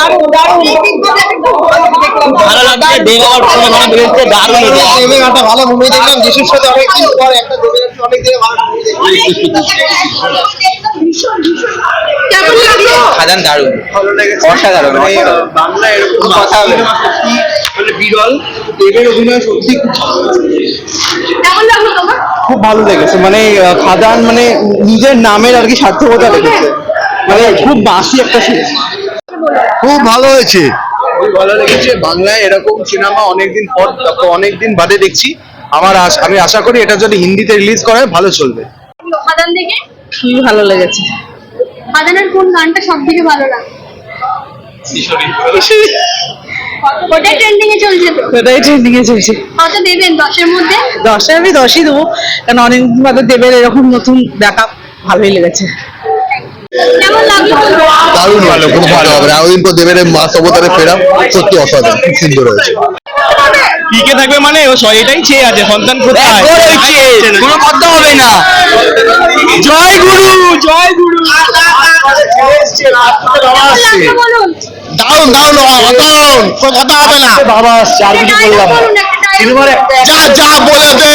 ভালো লাগছে দেব ভালো বেরিয়েছে দারুণ একটা ভালো মুভি দেখলাম যিশুর সাথে অনেকদিন পর একটা দেবের অনেক দিন ভালো movie দেখলাম। খাদান দারুণ। ভালো লেগেছে। অসাধারণ, মানে, বাংলা এরকম কথা হবে? মানে বিরল দেবের অভিনয় সত্যি খুব ভালো। কেমন লাগল তোমার? খুব ভালো লেগেছে মানে খাদান মানে নিজের নামের আর কি সার্থকতা রেখেছে মানে খুব বাসি একটা খুব ভালো হয়েছে। খুবই ভালো লেগেছে। বাংলায় এরকম সিনেমা অনেকদিন পর অনেকদিন বাদে দেখছি। আমার আমি আশা করি এটা যদি হিন্দিতে রিলিজ করে ভালো চলবে। খাদান খুবই ভালো লেগেছে। খাদানের কোন গানটা সব থেকে ভালো লাগে? ওটাই ট্রেন্ডিং এ চলছে তো। ওটাই ট্রেন্ডিং এ চলছে। কত দেবেন দশের মধ্যে? দশে আমি দশই দেবো কারণ অনেকদিন বাদে দেবের এরকম নতুন দেখা ভালোই লেগেছে। কেমন লাগল? দারুণ ভালো খুব ভালো হবে। এতদিন পর দেবের মাস অবতারে ফেরা সত্যি অসাধারণ খুব সুন্দর হয়েছে। টিকে থাকবে মানে? ও এটাই চেয়ে আছে সন্তান কোথায়? কোনো কথা হবে না। জয় গুরু জয় গুরু। দারুণ দারুণ অসাধারণ কোনো কথা হবে না। বাবা আসছে আর কিছু বললাম যা যা বলে দে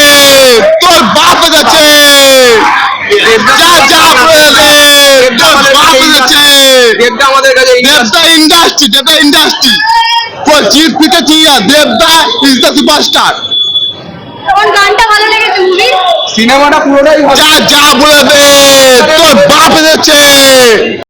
তোর বাপ গেছে আমাদের industry, দেবদা ইন্ডাস্ট্রি দেবদা ইন্ডাস্ট্রি ফর চিফ Devda চিয়া দেবদা ইজ দা সুপারস্টার তোমার গানটা ভালো লেগেছে মুভি সিনেমাটা পুরোটাই ভালো। যা যা বলে দে। তোর বাপ গেছে